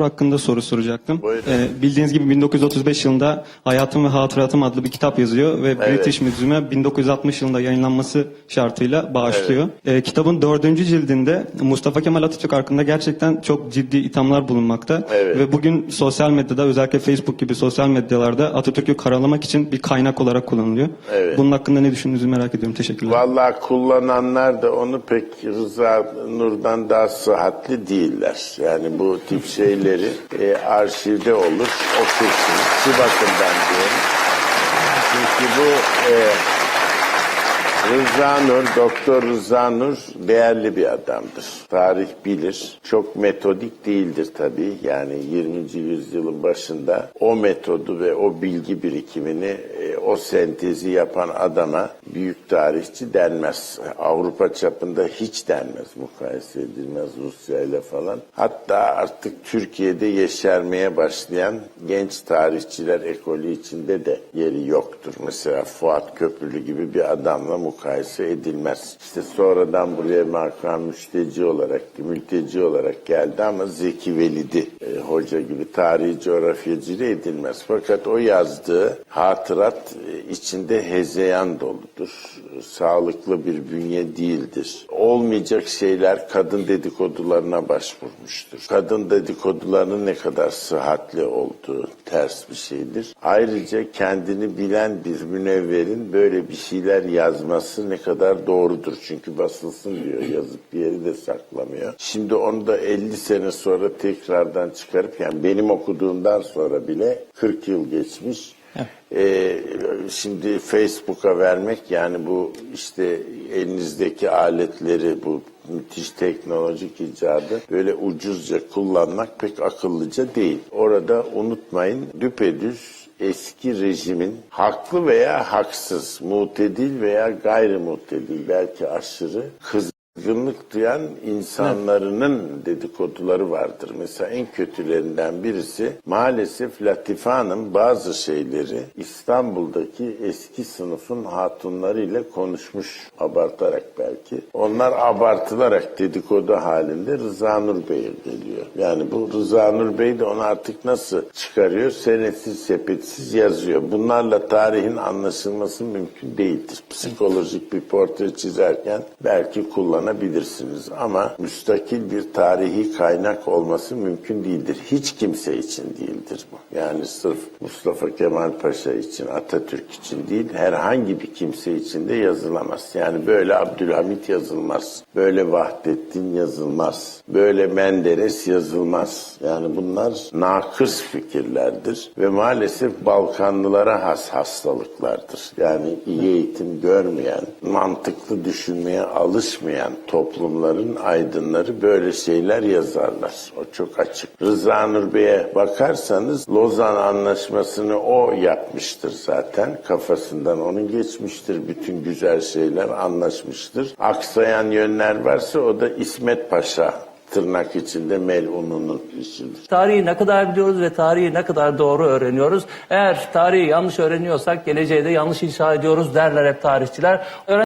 hakkında soru soracaktım. Buyurun. Ee, bildiğiniz gibi 1935 yılında Hayatım ve Hatıratım adlı bir kitap yazıyor ve British Museum'a 1960 yılında yayınlanması şartıyla bağışlıyor. Ee, kitabın dördüncü cildinde Mustafa Kemal Atatürk hakkında gerçekten çok ciddi ithamlar bulunmakta. Evet. Ve bugün sosyal medyada özellikle Facebook gibi sosyal medyalarda Atatürk'ü karalamak için bir kaynak olarak kullanılıyor. Evet. Bunun hakkında ne düşündüğünüzü merak ediyorum. Teşekkürler. Vallahi kullananlar da onu pek Rıza Nur'dan daha sıhhatli değiller. Yani bu tip şeyleri e, arşivde olur, okursunuz. Şu bakımdan diyorum. Çünkü bu e, Rıza Nur, Doktor Rıza Nur değerli bir adamdır. Tarih bilir. Çok metodik değildir tabii. Yani 20. yüzyılın başında o metodu ve o bilgi birikimini, e, o sentezi yapan adama büyük tarihçi denmez. Avrupa çapında hiç denmez. Mukayese edilmez Rusya ile falan. Hatta artık Türkiye'de yeşermeye başlayan genç tarihçiler ekolü içinde de yeri yoktur. Mesela Fuat Köprülü gibi bir adamla mukayese edilmez. İşte sonradan buraya makam müşteci olarak, mülteci olarak geldi ama Zeki Velidi e, hoca gibi tarihi coğrafyacılığı edilmez. Fakat o yazdığı hatırat içinde hezeyan doludur. Sağlıklı bir bünye değildir. Olmayacak şeyler kadın dedikodularına başvurmuştur. Kadın dedikodularının ne kadar sıhhatli olduğu ters bir şeydir. Ayrıca kendini bilen bir münevverin böyle bir şeyler yazması ne kadar doğrudur. Çünkü basılsın diyor yazıp bir yeri de saklamıyor. Şimdi onu da 50 sene sonra tekrardan çıkarıp yani benim okuduğumdan sonra bile 40 yıl geçmiş. Ee, şimdi Facebook'a vermek yani bu işte elinizdeki aletleri bu müthiş teknolojik icadı böyle ucuzca kullanmak pek akıllıca değil. Orada unutmayın düpedüz eski rejimin haklı veya haksız, mutedil veya gayrimutedil belki aşırı kızgınlık duyan insanların dedikoduları vardır. Mesela en kötülerinden birisi maalesef Latife Hanım bazı şeyleri İstanbul'daki eski sınıfın hatunlarıyla konuşmuş abartarak belki. Onlar abartılarak dedikodu halinde Rıza Nur Bey'e geliyor. Yani bu Rıza Nur Bey de onu artık nasıl çıkarıyor? Senetsiz sepetsiz yazıyor. Bunlarla tarihin anlaşılması mümkün değildir. Psikolojik bir portre çizerken belki kullanabilirsiniz ama müstakil bir tarihi kaynak olması mümkün değildir. Hiç kimse için değildir bu. Yani sırf Mustafa Kemal Paşa için, Atatürk için değil, herhangi bir kimse için de yazılamaz. Yani böyle Abdülhamit yazılmaz. Böyle Vahdettin yazılmaz. Böyle Menderes yazılmaz. Yani bunlar nakıs fikirlerdir ve maalesef Balkanlılara has hastalıklardır. Yani iyi eğitim görmeyen, mantıklı düşünmeye alışmayan toplumların aydınları böyle şeyler yazarlar. O çok açık. Rıza Nur Bey'e bakarsanız Lozan Anlaşması'nı o yapmıştır zaten. Kafasından onun geçmiştir. Bütün güzel şeyler anlaşmıştır. Aksayan yönler varsa o da İsmet Paşa tırnak içinde melununun işidir. Tarihi ne kadar biliyoruz ve tarihi ne kadar doğru öğreniyoruz. Eğer tarihi yanlış öğreniyorsak geleceğe de yanlış inşa ediyoruz derler hep tarihçiler. Öğren-